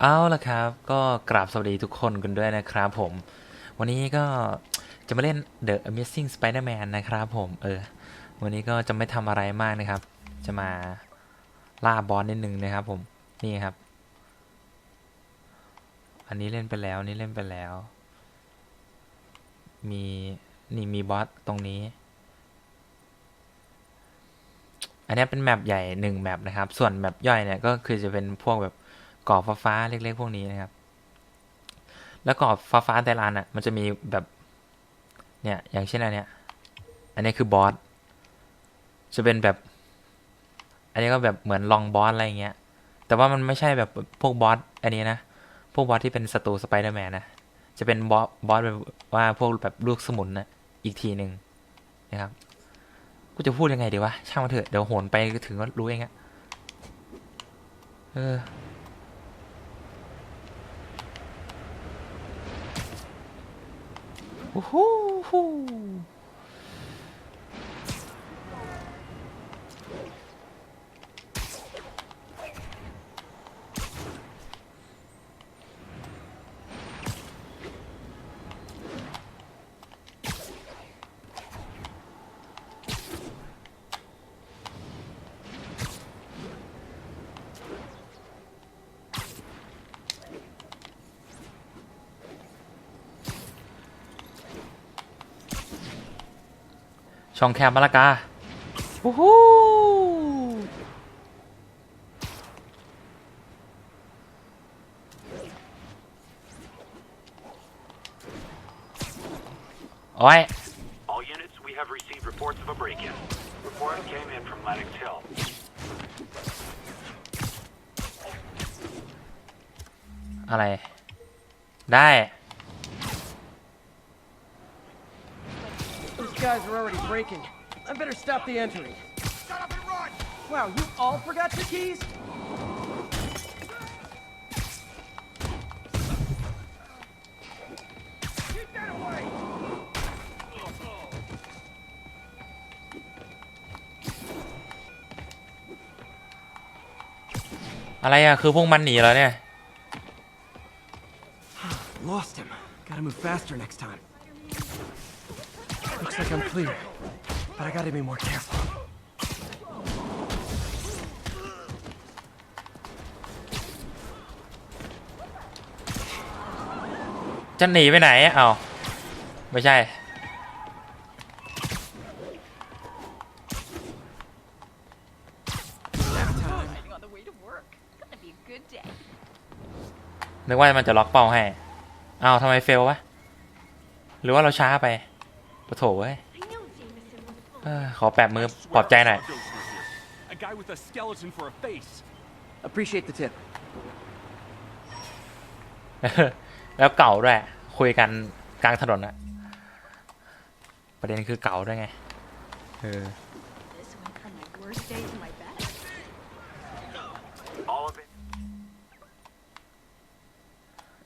เอาละครับ ก็กราบสวัสดีทุกคนกันด้วยนะครับผม วันนี้ก็จะมาเล่น The Amazing Spider-Man นะครับผม เออ วันนี้ก็จะไม่ทำอะไรมากนะครับ จะมาล่าบอสนิดนึงนะครับผม นี่ครับ อันนี้เล่นไปแล้วนี่เล่นไปแล้ว มีนี่มีบอสตรงนี้ อันนี้เป็นแมปใหญ่หนึ่งแมปนะครับ ส่วนแมปย่อยเนี่ยก็คือจะเป็นพวกแบบ กรอบฟ้าๆเล็กๆพวกนี้นะครับ แล้วกรอบฟ้าๆแต่ละอันอะมันจะมีแบบเนี่ยอย่างเช่นอันเนี้ยอันนี้คือบอสจะเป็นแบบ อันนี้ก็แบบเหมือนลองบอสอะไรเงี้ย แต่ว่ามันไม่ใช่แบบพวกบอสอันนี้นะ พวกบอสที่เป็นศัตรูสไปเดอร์แมนนะ จะเป็นบอสบอสแบบว่าพวกแบบลูกสมุนนะอีกทีหนึ่งนะครับ กูจะพูดยังไงดีวะ ช่างมันเถอะ เดี๋ยวโหนไปถึงก็รู้เองอะเออ โอ้โช่องแคบมะละกาโอ้โหโอ้ย All units, we have received reports of a break-in. Report came in from Lennox Hill. อะไร ได้ guys are already breaking. I better stop the entry. Shut up and run! Wow, you all forgot your keys? Keep that away! อะไรอะคือพวกมันหนีแล้วเนี่ย Lost him. Gotta move faster next time. Looks like I'm clear, but I gotta be more careful. จะหนีไปไหนเอาไม่ใช่ Driving on the way to work. Gonna be a good day. นึกว่ามันจะล็อกเป้าให้อ้าวทำไมเฟลวะ หรือว่าเราช้าไป ปะโถเว้ย I know Jameson was full เออขอแปะมือปลอบใจหน่อย A guy with a skeleton for a face. Appreciate the tip. แล้วเก่าด้วยคุยกันกลางถนนอะประเด็นคือเก่าด้วยไงเออ This went from my worst day to my best. All of it,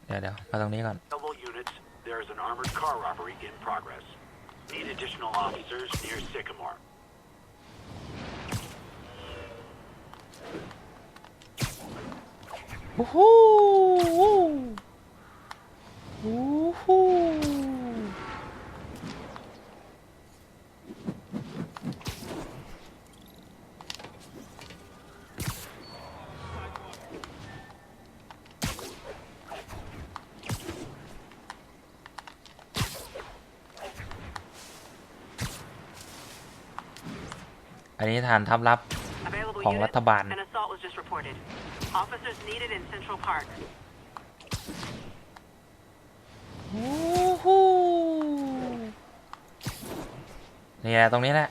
เดี๋ยวเดี๋ยวมาตรงนี้ก่อน available units, there is an armored car robbery in progress. Need additional officers near Sycamore. โอันนี้ฐานทัพลับ Available ของ units, รัฐบาล An assault was just reported. Officers needed in Central Park. โอ้โหนี่แหละตรงนี้แหละ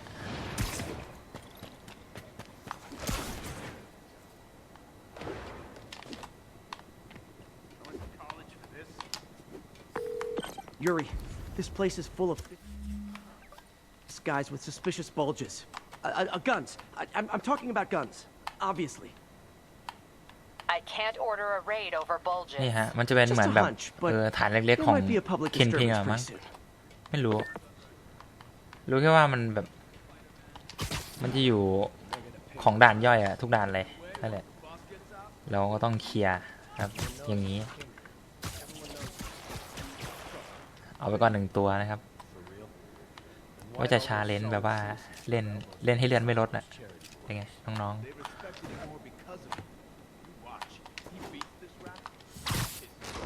Yuri, this place is full of These guys with suspicious bulges. Uh, uh, uh, guns. I, I'm, I'm talking about guns. Obviously. I can't order a raid over bulges. นี่ฮะ มันจะเป็นเหมือนแบบ Just a hunch, but เออฐานเล็ก There ๆของ might be a public คินพิง disturbance อะมั้ง pretty soon. ไม่รู้ รู้แค่ว่ามันแบบ มันจะอยู่ของด่านย่อยอะทุกด่านเลยนั่นแหละ เราก็ต้องเคลียร์ครับ อย่างนี้ เอาไปก่อนหนึ่งตัวนะครับ ว่าจะชาเลนจ์แบบว่าเล่นเล่นให้เลื่อนไม่ลดน่ะเป็นไงน้องๆ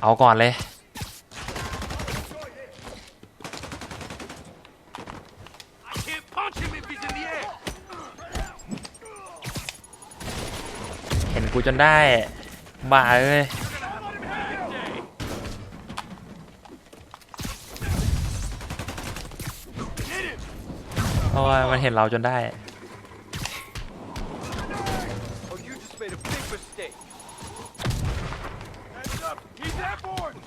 เอาก่อนเลยเห็นกูจนได้ บ้าเอ้ย เพ ราะว่ามันเห็นเราจนได้ Oh, you just made a big mistake. Hands up! He's airborne!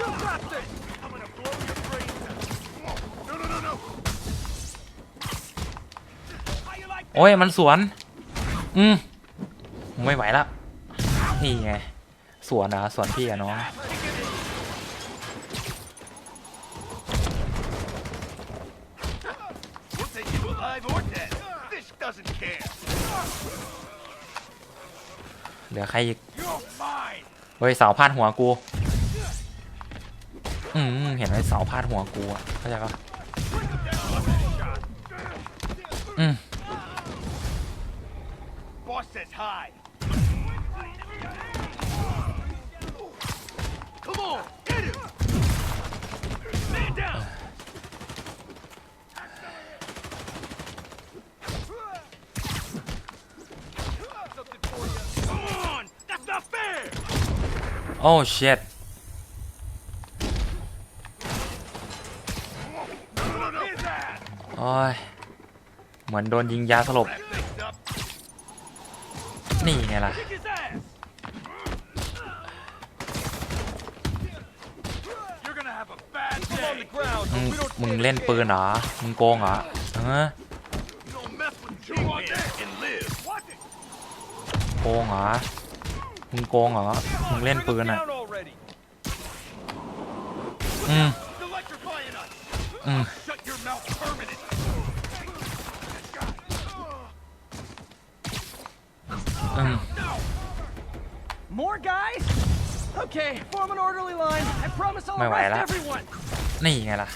You got this! I'm gonna blow your brains out. No, no, no, no! How you like โอ้ยมันสวน อืมไม่ไหวละนี่ไง สวนเหรอะสวนพี่อะน้อง We'll or dead. Fish doesn't care. เหลือใครอีก You're mine. เฮ้ยเสาพาดหัวกู อืมเห็นไหมเสาพาดหัวกูอะเข้าใจปะอืม Boss says hi. Come on, hit him. Man down. Something for you. Come on, that's not fair. โอ้เช็ด No, no, no. His ass. โอ้ย เหมือนโดนยิงยาสลบ Wrap things up. นี่ไงล่ะ Kick his ass. You're gonna have a bad day. on the ground. มึงมึงเล่นปืนเหรอ มึงโกงเหรอเออ You don't mess with Kingpin and live. What? โกงเหรอ มึงโกงเหรอ มึงเล่นปืนอะ Down already. อืม Electrifying us. อืม Shut your mouth permanent. อืม More guys? Okay, form an orderly line. I promise I'll Mày arrest quậy lắm. everyone. นี่ไงล่ะ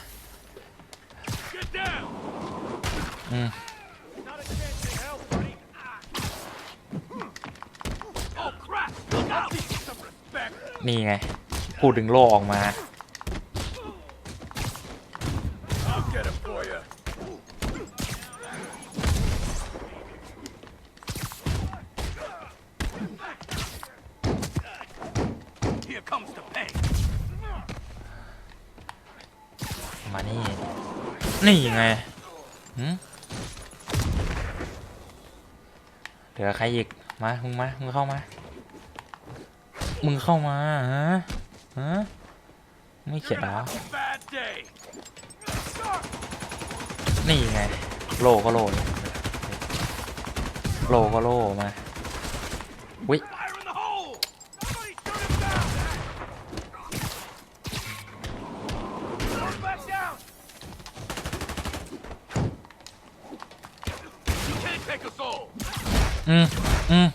Get down. อืม นี่ไงพูดถึงโลออกมา มานี่ นี่ไงเหลือใครอีก มา มึงมา มึงเข้ามา มึงเข้ามาฮะฮะไม่เขียนหรอนี่ไง โลก็โลโลก็โลมาวิอืมอืม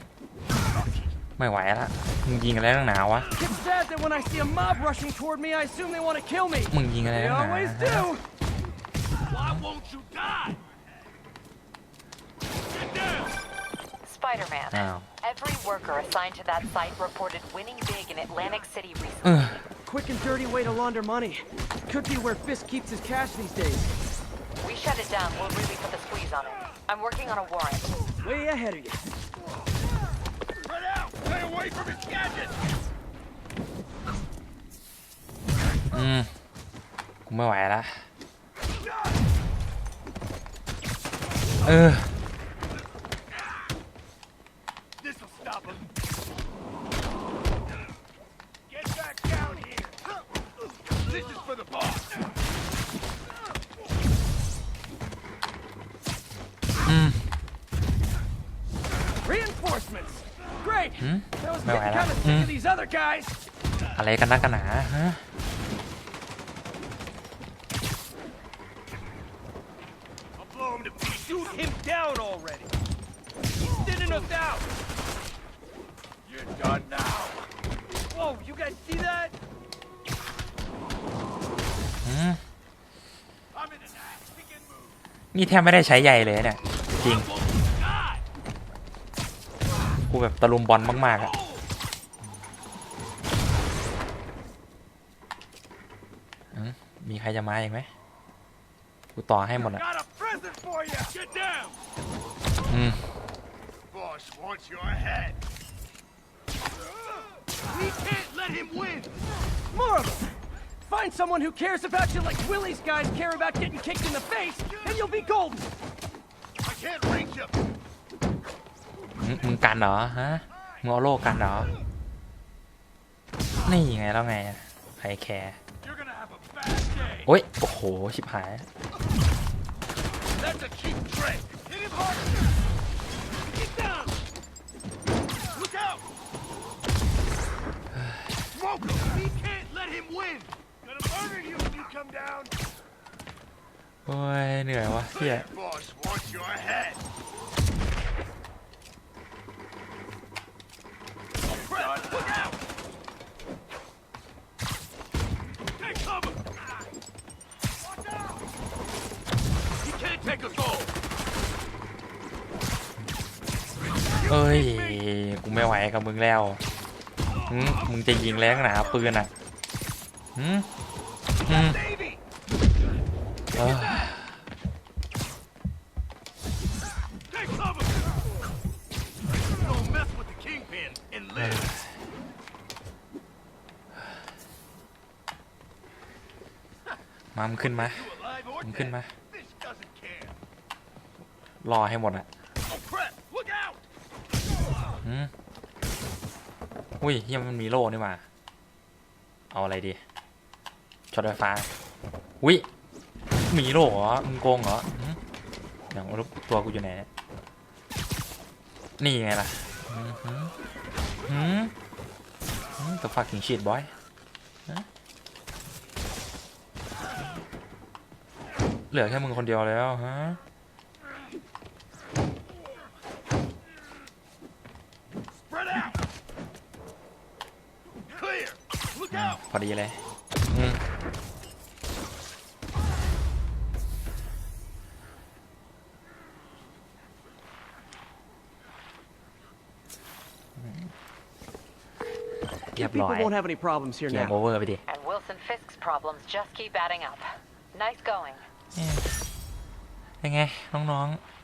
ไม่ไหวละมึงยิงอะไรตั้งหนาวะ It's sad that when I see a mob rushing toward me, I assume they want to kill me. มึงยิงอะไร They ตั้งหนา always ฮะ do. Why won't you die? Get down! Spider-Man. Ow. Every worker assigned to that site reported winning big in Atlantic City recently. เออ Quick and dirty way to launder money. Could be where Fisk keeps his cash these days. We shut it down, we'll really put the squeeze on it. I'm working on a warrant. Way ahead of you. Spread out! Stay away from his gadgets! อืม กูไม่ไหวละ เออ ไม่ไหวแล้วออะไรกันนักกันหนาฮะนี่แทบไม่ได้ใช้ใหญ่เลยเนี่ย จริง กูแบบตะลุมบอลมาก ๆอะ มมีใครจะมาอีกไหมกูต่อให้หมดอะ Got a present for you! Get down! อืม Boss wants your head. We can't let him win! More of them! Find someone who cares about you like Willie's guys care about getting kicked in the face, and you'll be golden! I can't reach him! มึงมึงกันเหรอฮะมึงเอาโลกันเหรอนี่ไงแล้วไงอะใครแคร์ You're gonna have a bad day! โอ้ย โอ้โห ชิบหาย That's a cheap trick! Hit him hard! Get down! Look out! Smoke him! We can't let him win! Gonna murder you when you come down! โอ้ย เหนื่อยวะเฮีย เอ้ย กูไม่ไหวกับมึงแล้วมึงจะยิงแรงหนาปืนอะหืมหืมามขึ้นมา มึงขึ้นมา รอให้หมดอะ Oh crap! Look out! หืมอุ้ยเฮียมันมีโล่นี่มา เอาอะไรดีช็อตไฟฟ้าอุ้ยมีโล่เหรอมึงโกงเหรอหืมอย่างรูปตัวกูอยู่ไหนเนี่ยนี่ไงล่ะหืมหืมหืมหืม the fucking shit boy ฮะเหลือแค่มึงคนเดียวแล้วฮะ อืม out! พอดีเลยอืม เรีย You บร้อ people ย won't have any problems here เกม now. โอเวอร์ไปดิ And Wilson Fisk's problems just keep adding up. Nice going. เป็นไง น้องๆ